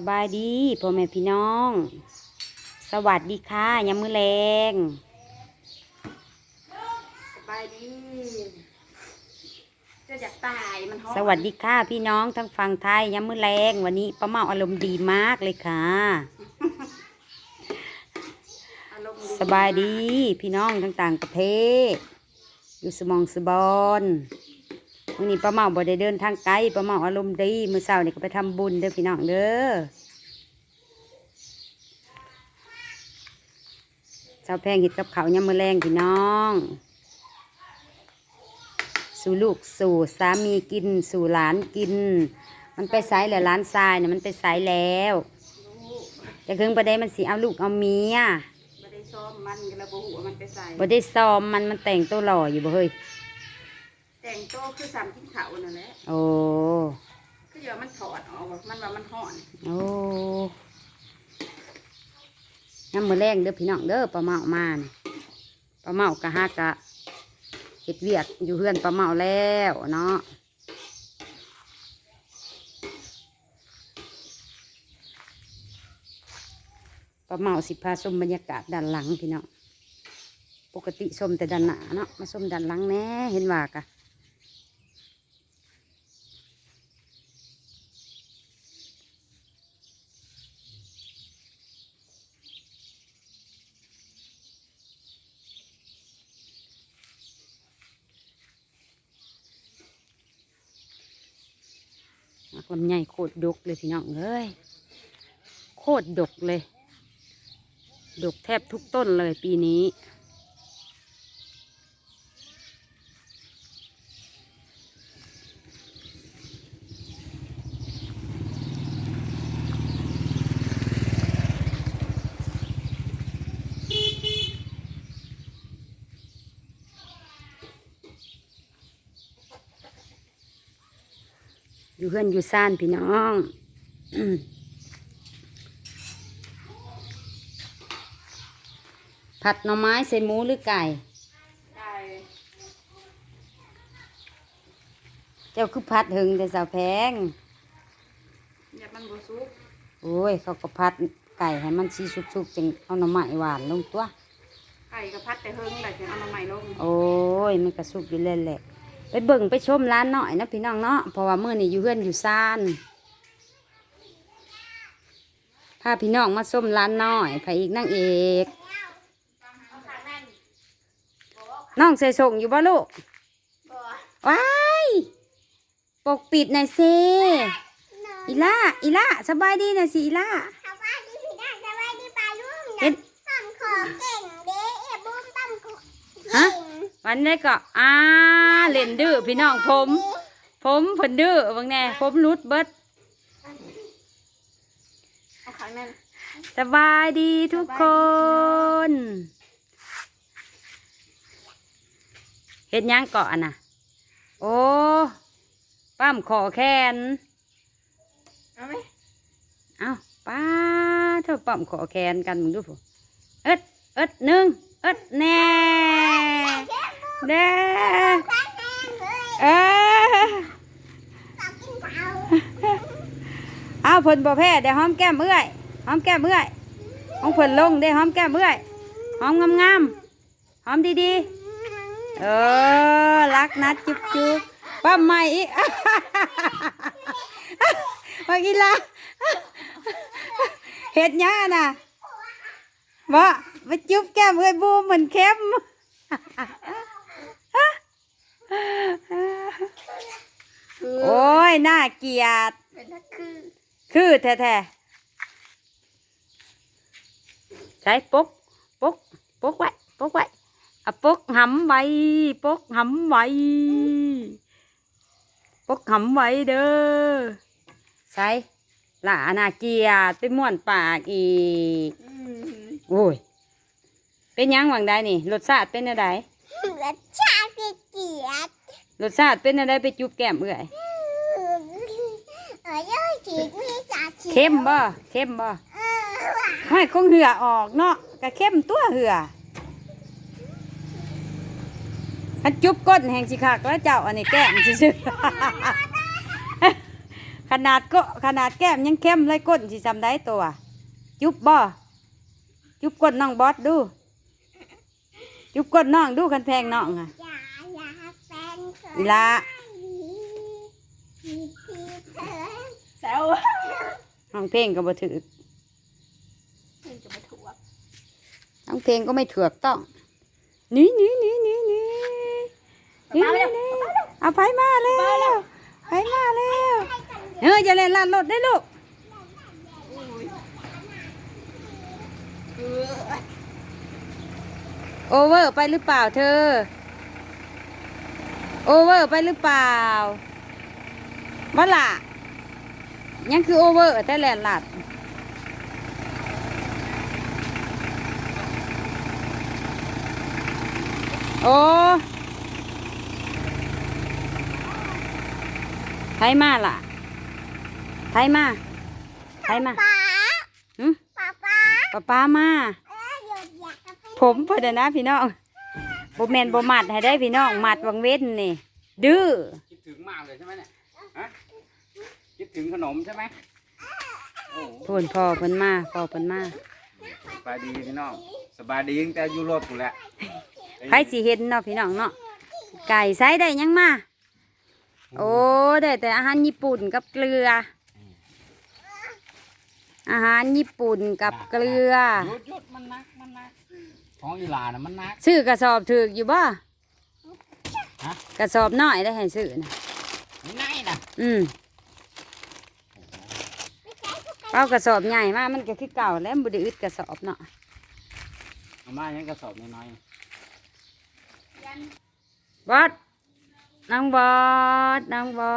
สบายดีพ่อแม่พี่น้อง สวัสดีค่ะยามมือแรงสบายดีจะอยากตายมันท้องสวัสดีค่ะพี่น้องทั้งฝั่งไทยยามมือแรงวันนี้ป้าเมาอารมณ์ดีมากเลยค่ะอารมณ์สบายดีพี่น้องทั้งต่างประเทศ อยู่สมองสบอน วันนี้ป้าเมาบ่ได้เดินทางไกลป้าเมาอารมณ์ดีมื้อเช้านี่ก็ไปทำบุญเด้อพี่น้องเด้อเจ้าแพงเห็ดกับเขายามมือแรงพี่น้อง สู่ลูกสู่สามีกิน สู่หลานกิน มันไปไสแล้วหลานทรายเนี่ยมันไปไสแล้วจะถึงประเด็นมันสิเอาลูกเอาเมียไม่ได้ซ้อมมันกระโบหัวมันไปใส่บ่ได้ซ้อมมันมันแต่งตัวหล่ออยู่บ่เฮ้ย แต่งโตวคือสามกินเขานั่นแหละโอ้ก็เดี๋ยวมันถอดออกว่ามันว่ามันห่อนโอ้น้ำมือแรงเด้อพี่น้องเด้อปลาเมามานี่ปลาเมากะฮักกะเห็ดเวียกอยู่เฮือนปลาเมาแล้วเนาะปลาเมาสิพาชมบรรยากาศด้านหลังพี่น้องปกติชมแต่ด้านหน้าเนาะมาชมด้านหลังแหน่เห็นว่ากะ ลำไยโคตรดกเลยพี่น้องเอ้ยโคตรดกเลย ดกแทบทุกต้นเลยปีนี้ อยู่เพื่อนอยู่ซ่านพี่น้องผัดหน่อไม้ใส่หมูหรือไก่ได้เจ้าคือผัดหึงแต่สาวแพงอย่ามันบซุก โอ้ย เขาก็ผัดไก่ให้มันสีสุกๆจึงเอาหน่อไม้หวานลงตัว ไก่กับพัดแต่เฮิงแต่จะเอามาใหม่ลง โอ้ย มันกระสุกอยู่เล่นแหละ ไปเบิ่งไปชมร้านหน่อยนะพี่น้องเนาะเพราะว่าเมื่อนี่อยู่เพื่อนอยู่ซ่านพาพี่น้องมาชมร้านน้อยพระเอกนางเอกน้องใส่ส่งอยู่บ่ลูกว้ายปกปิดหน่อยสิอีล่าอีล่าสบายดีหน่อยสิอีล่าสวัสดีพี่น้องสวัสดีปลาลุงเห็นตั้มขอเก่งเด้เอบุ้มตั้มขอ ฮะ วันนี้ก็อ่าเล่นดื้อพี่น้องผม ผมเพิ่นดื้อบางแน่ผมรุดเบิดเอาขังนั่นสบายดีทุกคน เห็ดหยังเกาะน่ะ โอ้ปั้มขอแขนเอาไหมเอาป้าเท่าปั้มขอแขนกันมึงดูผู้เอ็ดเอ็ดหนึ่งเอ็ดแน่ แน่ตั้งแห้งเลยเออขอกินข้าวเอาเพิ่นบ่แพ้ได้หอมแก้มเอื้อยหอมแก้มเอื้อยของเพิ่นลงได้หอมแก้มเอื้อยหอมงามๆหอมดีๆเออรักนัดจุ๊บจุ๊บป้าใหม่อีกมากินละเห็ดหยังอะน่ะบ่ไปจุ๊บแก้มเอ้ยบูมเหมือนเข้มคือ โอ้ยน่าเกลียด เป็นทักคือคือแท้ๆใช้ปกปกปกไว้ปกไว้อะปกหำไว้ปกหำไว้ปกหำไว้เด้อใช้หลานาเกียดไปม่วนปากอีกอืมโอ้ยเป็นหยังหวังได้นี่รสชาติเป็นอะไรรสชาติเกลียดรสชาติเป็นอะไรไปจุบแก้มเอื่อยเออเยอะฉีดมีจ่าฉีดเข้มบ่เข้มบ่เออว่ะไม่คงเหือออกเนาะกะเข้มตัวเหืออันจุบก้นแห่งสิคักแล้วเจ้าอันนี้แก้มซื่อๆขนาดก็ขนาดแก้มยังเข้มเลยก้นสิจำได้ตัว จุบบ่จุบก้นน้องบอสดู จุบก้นน้องดูคันแพงน้องอะ อย่าอย่าแฟนเธ ออีละมีพี่เธอแซวห้องเพลงก็บ่ถือนี่จะมาถูกห้องเพลงก็ไม่ถือกต้องหนี่นี่นี่นี่นี่นี่นี่เอาไปมาแล้วไปมาแล้วเออจะเล่นลานรถได้ลูกเออโอเวอร์ไปหรือเปล่าเธอ โอเวอร์ไปหรือเปล่าว่าล่ะ ยังคือโอเวอร์แต่แลนหลัดโอ้ไทยมาล่ะ ไทยมา ไทยมาป๊าหึป๊าป๊าป้าป้ามาเออหยุดอยากจะไปผมเพื่อนนะพี่น้อง บ่แมนบ่มัดให้ได้พี่น้องมัดวังเว้นนี่ ดื้อคิดถึงมากเลยใช่ไหมเนี่ยฮะคิดถึงขนมใช่ไหมโอ้โหพูนพ่อเพิ่นมาพ่อเพิ่นมาสบายดีพี่น้องสบายดีตั้งแต่อยูโรปกูนแหละใครสิเห็นเนาะพี่น้องเนาะไก่ใส่ได้ยังมาโอ้ได้แต่อาหารญี่ปุ่นกับเกลือ อาหารญี่ปุ่นกับเกลือ หยุดหยุดมันนักมันนัก ของอีหลานะมันนัก ซื้อกระสอบถือกอยู่บ่ฮะ กระสอบน้อยได้ให้ซื้อนะนี่ไงนะอืมเอากระสอบใหญ่มามันก็คือเก่าแล้วบ่ได้อึดกระสอบเนาะเอามายังกระสอบน้อยบอสนางบอสนางบอ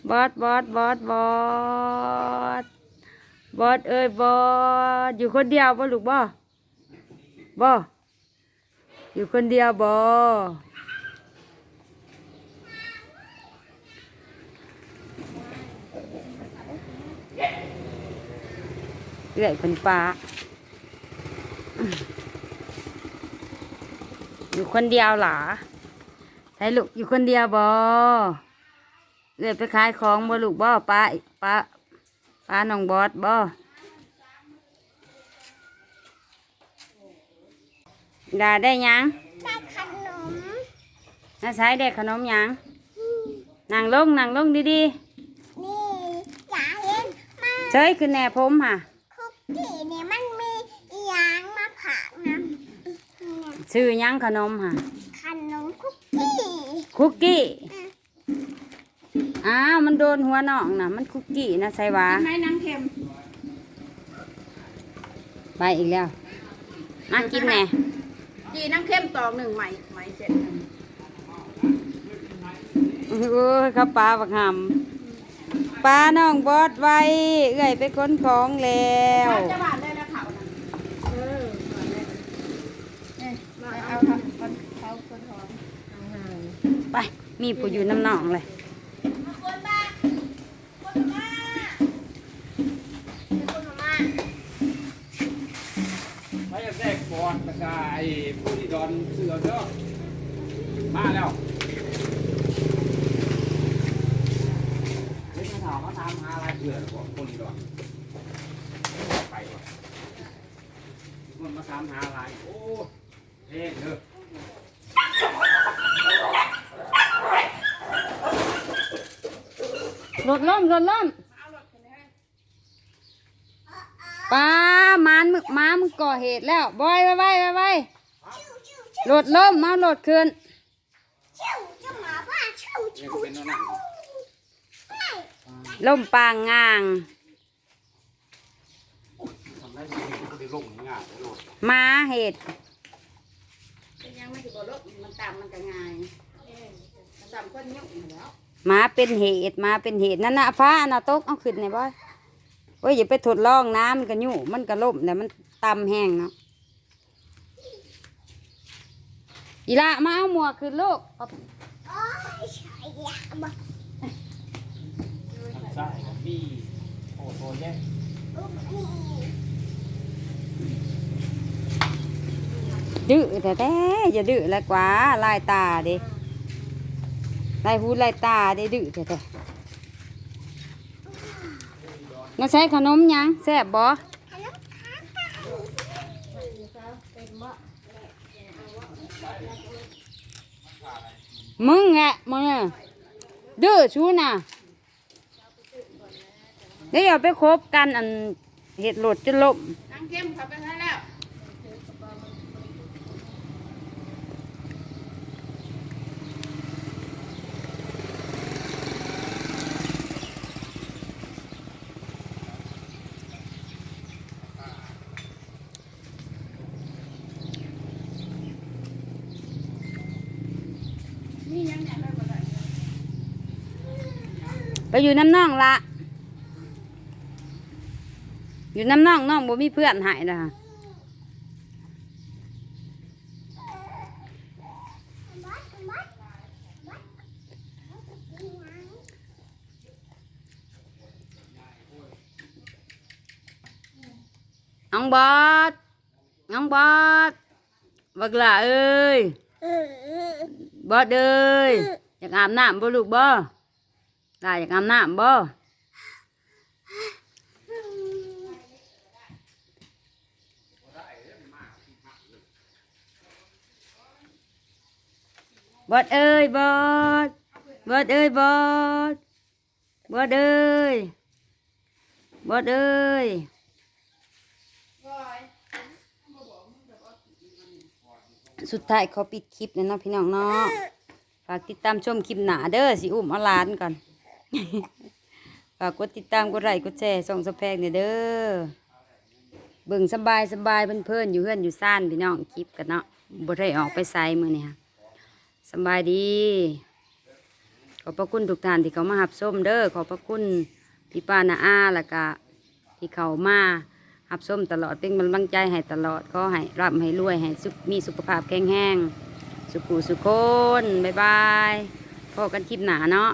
สบอสบอสบอสบอสบอสเอ้ยบอสอยู่คนเดียวบ่ลูกบ่ บ่อยู่คนเดียวบ่เอื้อยเป็นปลาอยู่คนเดียวหรอใช่ลูกอยู่คนเดียวบอเอื้อยไปขายของบ่ลูกบ่ป้าป้าป้าน้องบอสบ่ ดาได้หยังได้ขนมน้าสายได้ขนมหยังนั่งลงนั่งลงดีนี่อย่าเห็นมาๆเฉยคือแหน่ผมค่ะคุกกี้นี่มันมีอีหยางมาผักนะเนี่ยซื้อหยังขนมค่ะขนมคุกกี้คุกกี้อ้าวมันโดนหัวน้องนะมันคุกกี้นะใส่หวาไม้นางเค็มไปอีกแล้วมากินแหน่ จีนางเค็มตอกหนึ่งไหมไหมเสร็จหนึ่งโอ้ยเขาปลาบักหำปลาน้องบอดไว้ เอื้อยไปค้นของแล้วจะบาดได้นะเขานะเออเนี่ยเอาเอาเอาเขาคนท้อง ไป มีผู้อยู่น้ำหนองเลย คนบ้าคนบ้าคนมา ๆไม่อยากได้บอลตะกายผู้ที่ดอนเสือเด้อมาแล้วเฮ้ยมาถามมาถามหาอะไรเสือหรือเปล่าคนที่ดอนไปวะมันมา ถามหาอะไรโอ้เท่เด้อรถล่มรถล่มปลาหมานมึกหมามึงก่อเหตุแล้วบอยไว้ไว้ไว้ไว้รถล่มมารถขึ้นชิวจะมาว่าชิวเนี่ชิยวก็เป็นนั่นน่ะล่มปางงาง ทำได้ยังไงก็ได้ลงง่ายเลยโลดหมาเหตุเป็นยังไม่ถึงบ่ลบมันตามมันจะง่ายมันตามคนยุ่งอยู่แล้วหมาเป็นเหตุหมาเป็นเหตุนั่นนะฟ้าอันน่ะตกเอาขึ้นไหนบ่อยโอ้ยอย่าไปทดลองน้ำมันก็ยุ่มันก็ล่มแต่มันต่ำแห้งเนาะอีละมาเอาหมวกขึ้นลูกเอาโอ้ยใช่อยากบอกทางซ้ายกับพี่โอ้โหแย่ อุ๊บนี่ ดื้อแต่แต่อย่าดื้อแล้วกว่าลายตาดิลายหูลายตาดิดื้อแต่แต่น่าใช้ขนมยังแซ่บบ่มึงแงะมึงดื้อชูน่ะเดี๋ยวอย่าไปคบกันอัน เห็ดโหลดจะล่มนั่งเข้มเข้าไปให้แล้วนี่ยังเนี่ยได้บ่ได้ไปอยู่น้ำน่องละ อยู่น้ำน่องน้องบ่มีเพื่อนหายนะน้องบอสน้องบอสบักหล่าเอ้ยบอสเอ้ยอยากอาบน้ำบ่ลูกบ่หล่าอยากอาบน้ำบ่ บอสเอ้ยบอสบอสเอ้ยบอสบอสเอ้ยบอสเอ้ยสุดท้ายเขาปิดคลิปเลยเนาะพี่น้องเนาะฝากติดตามชมคลิปหนาเด้อสิอุ้มเอาหลานก่อนฝากกดติดตามกดไลค์กดแชร์ส่องสะแพงเนี่ยเด้อเบิ่งสบายสบายเพื่อนๆอยู่เพื่อนอยู่ซ่านพี่น้องคลิปกันเนาะบ่ได้ออกไปไสมื้อนี้ค่ะ สบายดี ขอบพระคุณทุกท่านที่เขามาหับส้มเด้อขอบพระคุณพี่ป้านาอาแล้วก็ที่เขามาหับส้มตลอดเป็นกำลังใจให้ตลอดก็ให้ร่ำให้รวยให้สุขมีสุขภาพแข็งแรงสุขุสุขคนบ๊ายบายพบกันคลิปหนาเนาะ